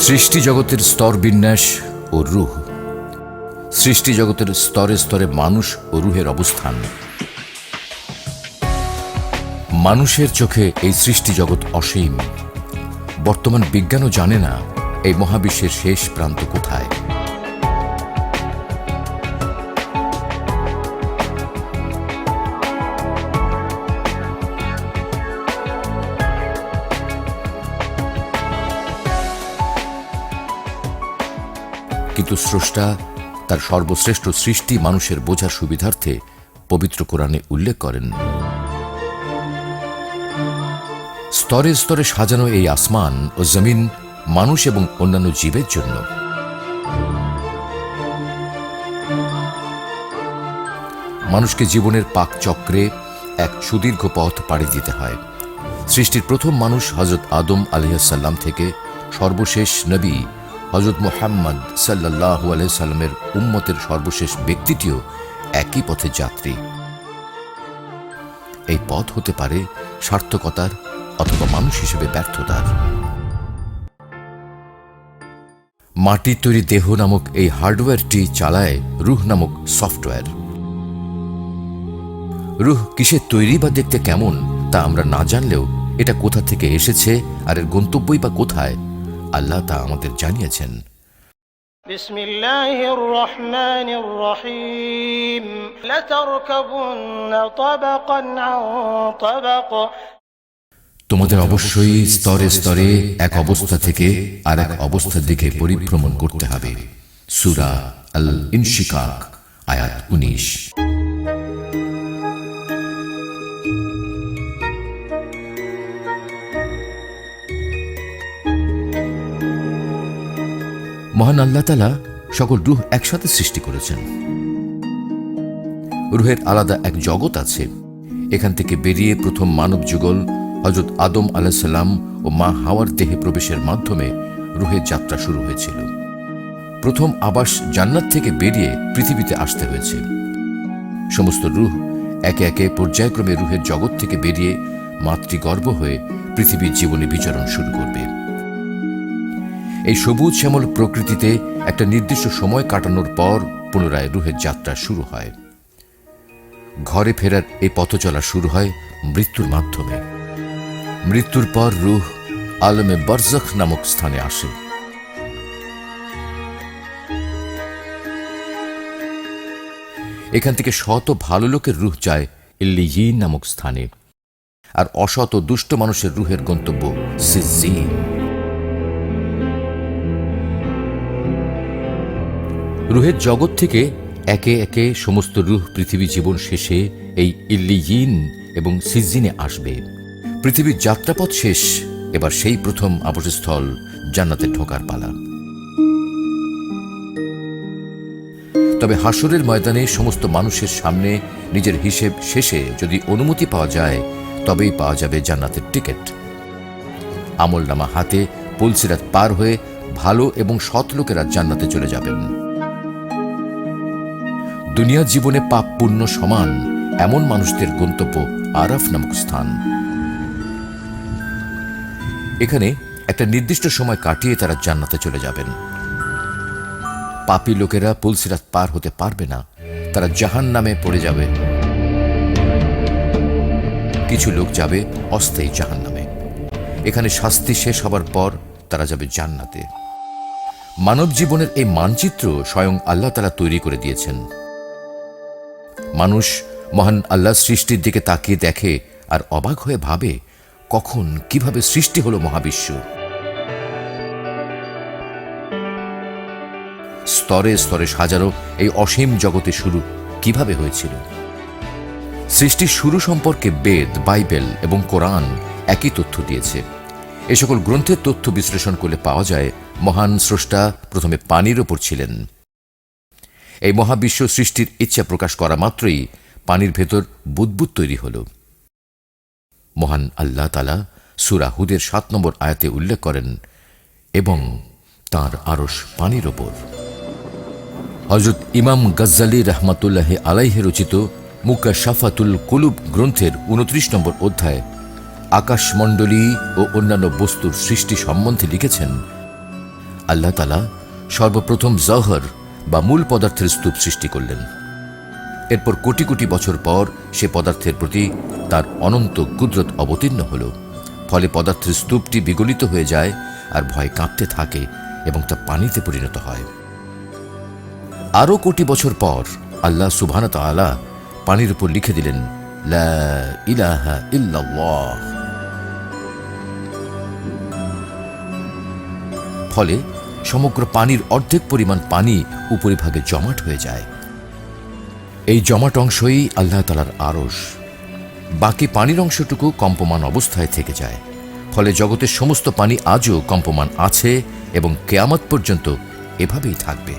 সৃষ্টি জগতের স্তর বিন্যাস ও রুহ। সৃষ্টি জগতের স্তরে স্তরে মানুষ ও রুহের অবস্থান। মানুষের চোখে এই সৃষ্টি জগৎ অসীম। বর্তমান বিজ্ঞানও জানে না এই মহাবিশ্বের শেষ প্রান্ত কোথায়। কিন্তু স্রষ্টা, তার সর্বশ্রেষ্ঠ সৃষ্টি মানুষের বোঝার সুবিধার্থে পবিত্র কোরআনে উল্লেখ করেন। স্তরে স্তরে সাজানো এই আসমান ও জমিন মানুষ এবং অন্যান্য জীবের জন্য। মানুষকে জীবনের পাক চক্রে এক সুদীর্ঘ পথ পাড়ি দিতে হয়। সৃষ্টির প্রথম মানুষ হজরত আদম আলহাসাল্লাম থেকে সর্বশেষ নবী হজরত মোহাম্মদ সাল্লাহ আলহামের উম্মতের সর্বশেষ ব্যক্তিটিও একই পথে যাত্রী। এই পথ হতে পারে সার্থকতার অথবা মানুষ হিসেবে ব্যর্থতার। মাটির তৈরি দেহ নামক এই হার্ডওয়্যারটি চালায় রুহ নামক সফটওয়্যার। রুহ কিসের তৈরি বা দেখতে কেমন তা আমরা না জানলেও এটা কোথা থেকে এসেছে আর এর গন্তব্যই বা কোথায় আল্লাহ তা আমাদের জানিয়েছেন بسم الله الرحمن الرحيم لتركبن طبقا عن طبق তোমাদের অবশ্যই স্তরে স্তরে এক অবস্থা থেকে আর এক অবস্থার দিকে পরিভ্রমণ করতে হবে সুরা আল ইনশিকাক আয়াত উনিশ মহান আল্লাহ তালা সকল রুহ একসাথে সৃষ্টি করেছেন। রুহের আলাদা এক জগৎ আছে। এখান থেকে বেরিয়ে প্রথম মানব যুগল হজরত আদম আলাহিসাল্লাম ও মা হাওয়ার দেহে প্রবেশের মাধ্যমে রুহের যাত্রা শুরু হয়েছিল। প্রথম আবাস জান্নাত থেকে বেরিয়ে পৃথিবীতে আসতে হয়েছে। সমস্ত রুহ একে একে পর্যায়ক্রমে রুহের জগৎ থেকে বেরিয়ে মাতৃগর্ভ হয়ে পৃথিবীর জীবনে বিচরণ শুরু করবে। এই সবুজ শ্যামল প্রকৃতিতে একটা নির্দিষ্ট সময় কাটানোর পর পুনরায় রুহের যাত্রা শুরু হয়। ঘরে ফেরার এই পথ চলা শুরু হয় মৃত্যুর মাধ্যমে। মৃত্যুর পর রুহ আলমে বরজখ নামক স্থানে আসে। এখান থেকে শত ভালো লোকের রুহ যায় ইল্লিয়িন নামক স্থানে। আর অসত দুষ্ট মানুষের রুহের গন্তব্য সিজিন রুহের জগৎ থেকে একে একে সমস্ত রুহ পৃথিবী জীবন শেষে এই ইল্লিয়িন এবং সিজিনে আসবে। পৃথিবীর যাত্রাপথ শেষ, এবার সেই প্রথম আবাসস্থল জান্নাতে ঢোকার পালা। তবে হাসরের ময়দানে সমস্ত মানুষের সামনে নিজের হিসেব শেষে যদি অনুমতি পাওয়া যায়, তবেই পাওয়া যাবে জান্নাতের টিকিট। আমল নামা হাতে পুলসিরাত পার হয়ে ভালো এবং সৎ লোকেরা জান্নাতে চলে যাবেন। দুনিয়ার জীবনে পাপ পুণ্য সমান এমন মানুষদের গন্তব্য আরাফ নামক স্থান। এখানে একটা নির্দিষ্ট সময় কাটিয়ে তারা জান্নাতে চলে যাবেন। পাপী লোকেরা পুলসিরাত পার হতে পারবে না। তারা জাহান নামে পড়ে যাবে। কিছু লোক যাবে অস্থায়ী জাহান নামে এখানে শাস্তি শেষ হবার পর তারা যাবে জান্নাতে। মানব জীবনের এই মানচিত্র স্বয়ং আল্লাহ তারা তৈরি করে দিয়েছেন। মানুষ মহান আল্লাহ সৃষ্টির দিকে তাকিয়ে দেখে আর অবাক হয়ে ভাবে কখন কীভাবে সৃষ্টি হলো মহাবিশ্ব। স্তরে স্তরে সাজানো এই অসীম জগতে শুরু কীভাবে হয়েছিল? সৃষ্টির শুরু সম্পর্কে বেদ, বাইবেল এবং কোরআন একই তথ্য দিয়েছে। এ সকল গ্রন্থের তথ্য বিশ্লেষণ করলে পাওয়া যায় মহান স্রষ্টা প্রথমে পানির ওপর ছিলেন। এই মহাবিশ্ব সৃষ্টির ইচ্ছা প্রকাশ করা মাত্রই পানির ভেতর বুদবুদ তৈরি হল। মহান আল্লাহ তালা সুরা হুদের সাত নম্বর আয়াতে উল্লেখ করেন, এবং তার আরস পানির ওপর। হজরত ইমাম গজ্জালি রহমাতুল্লাহ আলাইহে রচিত মুকা শাফাতুল কুলুব গ্রন্থের উনত্রিশ নম্বর অধ্যায়, আকাশমণ্ডলী ও অন্যান্য বস্তুর সৃষ্টি সম্বন্ধে লিখেছেন, আল্লাহ তালা সর্বপ্রথম জহর বা মূল পদার্থের স্তূপ সৃষ্টি করলেন। এরপর কোটি কোটি বছর পর সে পদার্থের প্রতি তার অনন্ত কুদরত অবতীর্ণ হল। ফলে পদার্থের স্তূপটি বিগলিত হয়ে যায় আর ভয় কাঁপতে থাকে এবং তা পানিতে পরিণত হয়। আরও কোটি বছর পর আল্লাহ সুবহান তাআলা পানির উপর লিখে দিলেন ফলে সমগ্র পানির অর্ধেক পরিমাণ পানি উপরিভাগে জমাট হয়ে যায়। এই জমাট অংশই আল্লাহ তালার আরস বাকি পানির অংশটুকু কম্পমান অবস্থায় থেকে যায়। ফলে জগতের সমস্ত পানি আজও কম্পমান আছে এবং কেয়ামত পর্যন্ত এভাবেই থাকবে।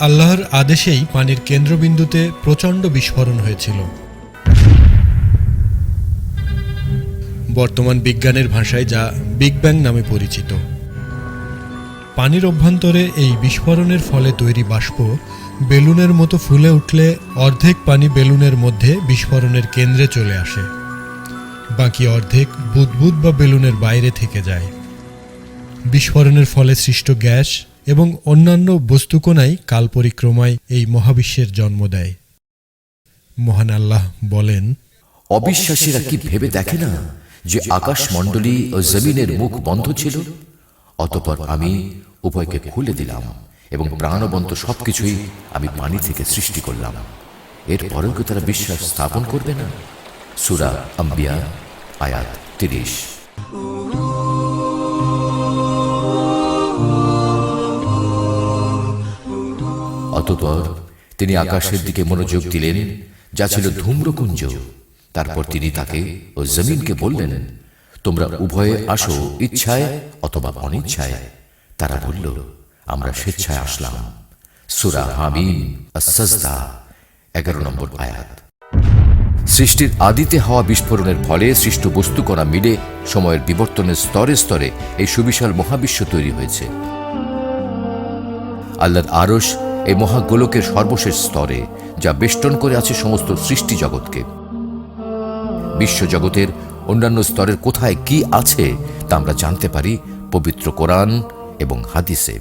আল্লাহর আদেশেই পানির কেন্দ্রবিন্দুতে প্রচণ্ড বিস্ফোরণ হয়েছিল। বর্তমান বিজ্ঞানের ভাষায় যা বিগ ব্যাং নামে পরিচিত। পানির অভ্যন্তরে এই বিস্ফোরণের ফলে তৈরি বাষ্প বেলুনের মতো ফুলে উঠলে অর্ধেক পানি বেলুনের মধ্যে বিস্ফোরণের কেন্দ্রে চলে আসে। বাকি অর্ধেক বুদবুদ বা বেলুনের বাইরে থেকে যায়। বিস্ফোরণের ফলে সৃষ্ট গ্যাস এবং অন্যান্য বস্তুকোনাই কাল পরিক্রমায় এই মহাবিশ্বের জন্ম দেয়। মহান আল্লাহ বলেন, অবিশ্বাসীরা কি ভেবে দেখে না? যে আকাশ মণ্ডলী ও জমিনের মুখ বন্ধ ছিল, অতপর আমি উভয়কে খুলে দিলাম এবং প্রাণবন্ত সবকিছুই আমি পানি থেকে সৃষ্টি করলাম। এরপরেও কি তারা বিশ্বাস স্থাপন করবে না? সুরা আম্বিয়া, আয়াত তিরিশ। অতপর তিনি আকাশের দিকে মনোযোগ দিলেন, যা ছিল ধূম্রকুঞ্জ। তারপর তিনি তাকে ও জমিনকে বললেন তোমরা উভয়ে আসো ইচ্ছায় অথবা অনিচ্ছায়। তারা বলল আমরা স্বেচ্ছায় আসলাম। সুরা হামিম এগারো নম্বর আয়াত। সৃষ্টির আদিতে হওয়া বিস্ফোরণের ফলে সৃষ্ট বস্তুকণা মিলে সময়ের বিবর্তনের স্তরে স্তরে এই সুবিশাল মহাবিশ্ব তৈরি হয়েছে। আল্লাহর আরশ এই মহাগোলকের সর্বশেষ স্তরে যা বেষ্টন করে আছে সমস্ত সৃষ্টি জগৎকে। বিশ্বজগতের অন্যান্য স্তরের কোথায় কি আছে তা আমরা জানতে পারি পবিত্র কোরআন এবং হাদিসে।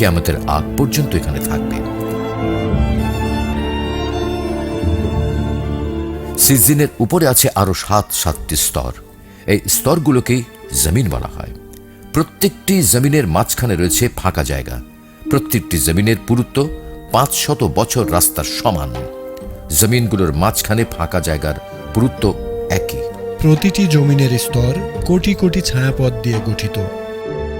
কেয়ামতের আগ পর্যন্ত এখানে থাকবে। সিজিনের উপরে আছে আরও সাত, সাতটি স্তর। এই স্তরগুলোকেই জমিন বলা হয়। প্রত্যেকটি জমিনের মাঝখানে রয়েছে ফাঁকা জায়গা। প্রত্যেকটি জমিনের পুরুত্ব পাঁচ শত বছর রাস্তার সমান। জমিনগুলোর মাঝখানে ফাঁকা জায়গার পুরুত্ব একই। প্রতিটি জমিনের স্তর কোটি কোটি ছায়াপথ দিয়ে গঠিত।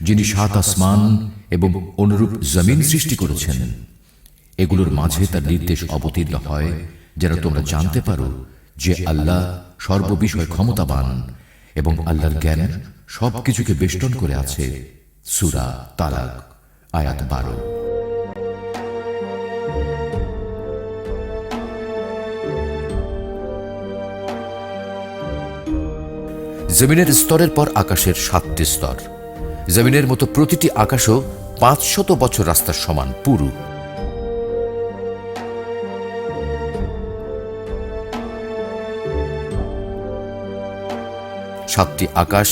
যিনি সাত আসমান এবং অনুরূপ জমিন সৃষ্টি করেছেন, এগুলোর মাঝে তার নির্দেশ অবতীর্ণ হয় যেন তোমরা জানতে পারো যে আল্লাহ সর্ববিষয় ক্ষমতাবান এবং আল্লাহর জ্ঞান সবকিছুকে বেষ্টন করে আছে। সুরা তালাক, আয়াত বারো। জমিনের স্তরের পর আকাশের সাতটি স্তর। জমিনের মতো প্রতিটি আকাশও পাঁচশত বছর রাস্তার সমান পুরু। সাতটি আকাশ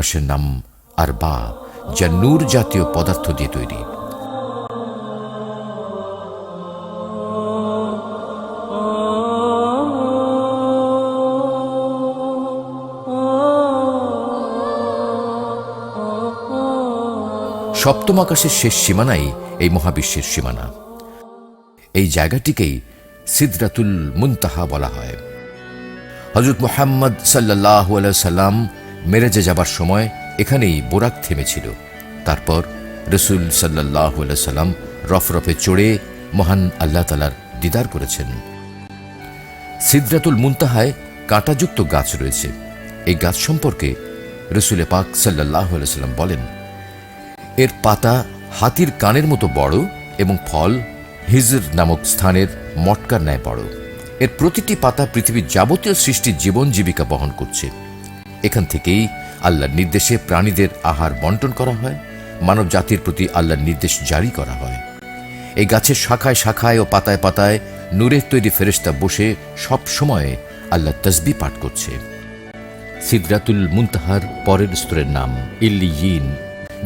আকাশের নাম আর বা, যা নূর জাতীয় পদার্থ দিয়ে তৈরি। সপ্তম আকাশের শেষ সীমানাই এই মহাবিশ্বের সীমানা। এই জায়গাটিকেই সিদরাতুল মুনতাহা বলা হয়। হজরত মোহাম্মদ সাল্লাহ সাল্লাম মেরেজে যাবার সময় এখানেই বোরাক থেমেছিল। তারপর রসুল সাল্লাহ সাল্লাম রফরফে চড়ে মহান আল্লাহ তালার দিদার করেছেন। সিদ্রাতুল মুনতাহায় কাঁটাযুক্ত গাছ রয়েছে। এই গাছ সম্পর্কে রসুলে পাক সাল্লাহ সাল্লাম বলেন, এর পাতা হাতির কানের মতো বড় এবং ফল হিজর নামক স্থানের মটকার ন্যায় বড়। এর প্রতিটি পাতা পৃথিবীর যাবতীয় সৃষ্টির জীবন জীবিকা বহন করছে। এখান থেকেই আল্লাহর নির্দেশে প্রাণীদের আহার বন্টন করা হয়, মানব জাতির প্রতি আল্লাহর নির্দেশ জারি করা হয়। এই গাছের শাখায় শাখায় ও পাতায় পাতায় নূরের তৈরি ফেরেস্তা বসে সব সময় আল্লাহ তসবি পাঠ করছে। সিদরাতুল মুনতাহার পরের স্তরের নাম ইল্লিয়িন,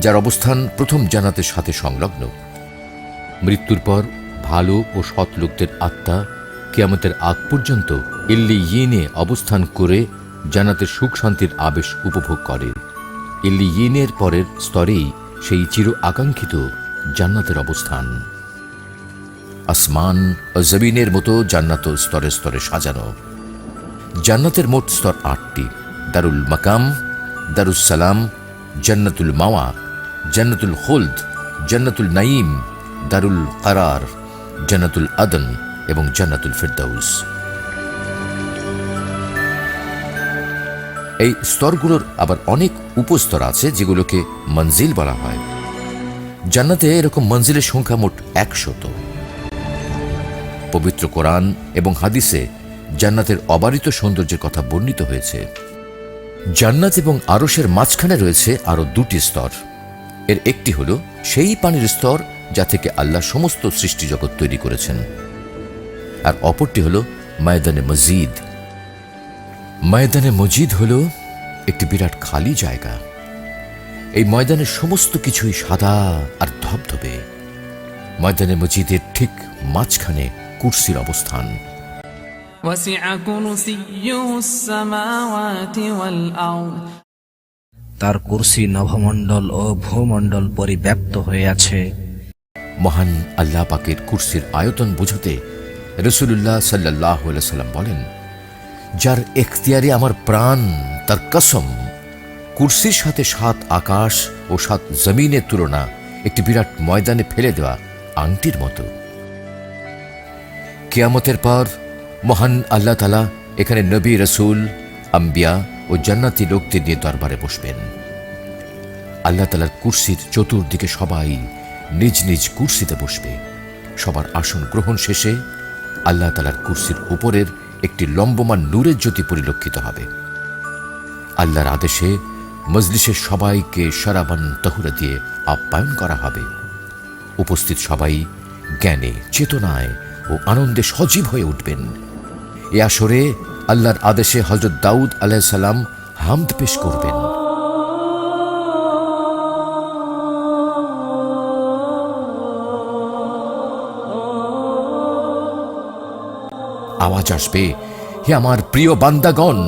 যার অবস্থান প্রথম জানাতের সাথে সংলগ্ন। মৃত্যুর পর ভালো ও সৎ লোকদের আত্মা কেয়ামতের আগ পর্যন্ত ইল্লি ইয়েনে অবস্থান করে জানাতের সুখ শান্তির আবেশ উপভোগ করে। ইল্লি ইয়েনের পরের স্তরেই সেই চির আকাঙ্ক্ষিত জান্নাতের অবস্থান। আসমান ও জমিনের মতো জান্নাত স্তরে স্তরে সাজানো। জান্নাতের মোট স্তর আটটি, দারুল মাকাম, দারুস সালাম, জান্নাতুল মাওয়া, জান্নাতুল হোলদ জান্নাতুল নাইম দারুল কারার, জান্নাতুল আদন এবং জান্নাতুল ফেরদাউস। এই স্তরগুলোর আবার অনেক উপস্তর আছে যেগুলোকে মঞ্জিল বলা হয়। জান্নাতে এরকম মঞ্জিলের সংখ্যা মোট একশত। পবিত্র কোরআন এবং হাদিসে জান্নাতের অবারিত সৌন্দর্যের কথা বর্ণিত হয়েছে। জান্নাত এবং আরসের মাঝখানে রয়েছে আরও দুটি স্তর। এর একটি হল সেই পানির স্তর যা থেকে আল্লাহ সমস্ত সৃষ্টি জগৎ তৈরি করেছেন। আর অপরটি হল ময়দানে মজিদ। ময়দানে মজিদ হল একটি বিরাট খালি জায়গা। এই ময়দানের সমস্ত কিছুই সাদা আর ধবধবে। ময়দানে মজিদের ঠিক মাঝখানে কুর্সির অবস্থান। তার কুর্সি নভমণ্ডল ও ভূমণ্ডল পরিব্যাপ্ত হয়ে আছে। মহান আল্লাহ পাকের কুর্সির আয়তন বুঝতে রসুল্লাহ সাল্লাহ সাল্লাম বলেন যার এখতিয়ারে আমার প্রাণ, তার কসম। কুর্সির সাথে সাত আকাশ ও সাত জমিনের তুলনা একটি বিরাট ময়দানে ফেলে দেওয়া আংটির মতো। কেয়ামতের পর মহান আল্লাহ তালা এখানে নবী, রসুল, আম্বিয়া ও জান্নাতি লোকদের নিয়ে দরবারে বসবেন। আল্লাহ তালার কুর্সির চতুর্দিকে সবাই নিজ নিজ কুর্সিতে বসবে। সবার আসন গ্রহণ শেষে আল্লাহ তালার কুর্সির উপরের একটি লম্বমান নূরের জ্যোতি পরিলক্ষিত হবে। আল্লাহর আদেশে মজলিসের সবাইকে সারাবান তহুরা দিয়ে আপ্যায়ন করা হবে। উপস্থিত সবাই জ্ঞানে, চেতনায় ও আনন্দে সজীব হয়ে উঠবেন। এ আসরে আল্লাহর আদেশে হজরত দাউদ আলাইসাল্লাম হামদ পেশ করবেন। আওয়াজ আসবে। হে আমার প্রিয় বান্দাগণ,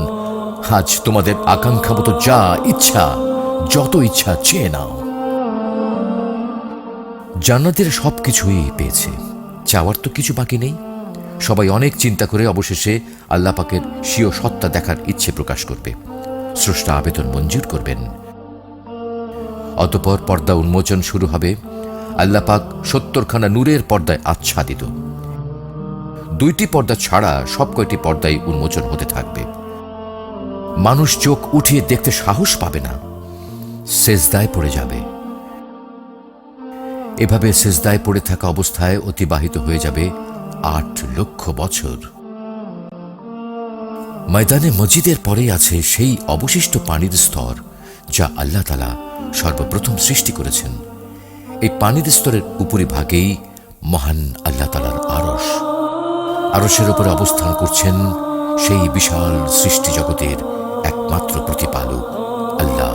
আজ তোমাদের আকাঙ্ক্ষা মতো যা ইচ্ছা, যত ইচ্ছা চেয়ে নাও। জান্নাতের সবকিছুই পেয়েছে, চাওয়ার তো কিছু বাকি নেই। সবাই অনেক চিন্তা করে অবশেষে আল্লাহ পাকের স্বীয় সত্তা দেখার ইচ্ছে প্রকাশ করবে। স্রষ্টা আবেদন মঞ্জুর করবেন। অতপর পর্দা উন্মোচন শুরু হবে। আল্লাহ পাক সত্তরখানা নূরের পর্দায় আচ্ছাদিত। দুইটি পর্দা ছাড়া সব কয়টি পর্দায় উন্মোচন হতে থাকবে। মানুষ চোখ উঠিয়ে দেখতে সাহস পাবে না। সেজদায় পড়ে যাবে। এভাবে সেজদায় পড়ে থাকা অবস্থায় অতিবাহিত হয়ে যাবে আট লক্ষ বছর। ময়দানে মসজিদের পরেই আছে সেই অবশিষ্ট পানির স্তর যা আল্লাহ তালা সর্বপ্রথম সৃষ্টি করেছেন। এই পানির স্তরের উপরিভাগেই মহান আল্লাহ তালার আরস আরসের উপরে অবস্থান করছেন সেই বিশাল সৃষ্টি জগতের একমাত্র প্রতিপালক, আল্লাহ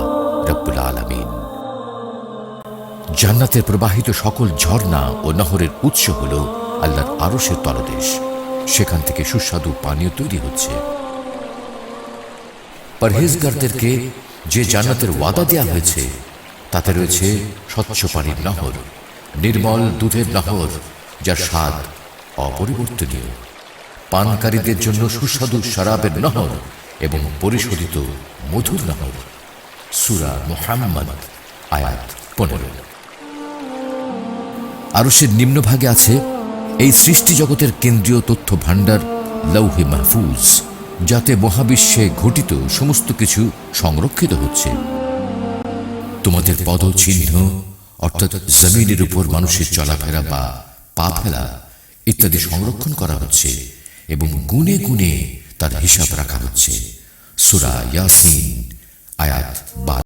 রব্বুল আলমিন। জান্নাতের প্রবাহিত সকল ঝর্ণা ও নহরের উৎস হল আল্লাহর আরসের তলদেশ। সেখান থেকে সুস্বাদু পানীয় তৈরি হচ্ছে। পরহেজগারদেরকে যে জান্নাতের ওয়াদা দেয়া হয়েছে, তাতে রয়েছে স্বচ্ছ পানির নহর, নির্মল দুধের নহর, যার স্বাদ অপরিবর্তনীয়। পানকারীদের জন্য সুস্বাদু শরাবের নহর এবং পরিশোধিত মধুর নহর। সুরা মোহাম্মদ, আয়াত পনেরো। আরসের নিম্নভাগে আছে, এই সৃষ্টি জগতের কেন্দ্রীয় তথ্য ভাণ্ডার লৌহে মাহফুজ, যাতে মহাবিশ্বে ঘটিত সমস্ত কিছু সংরক্ষিত হচ্ছে। তোমাদের পদচিহ্ন, অর্থাৎ জমিনের উপর মানুষের চলাফেরা বা পা ফেলা ইত্যাদি সংরক্ষণ করা হচ্ছে। এবং গুনে গুনে তার হিসাব রাখা হচ্ছে। সুরা ইয়াসিন আয়াত বারো।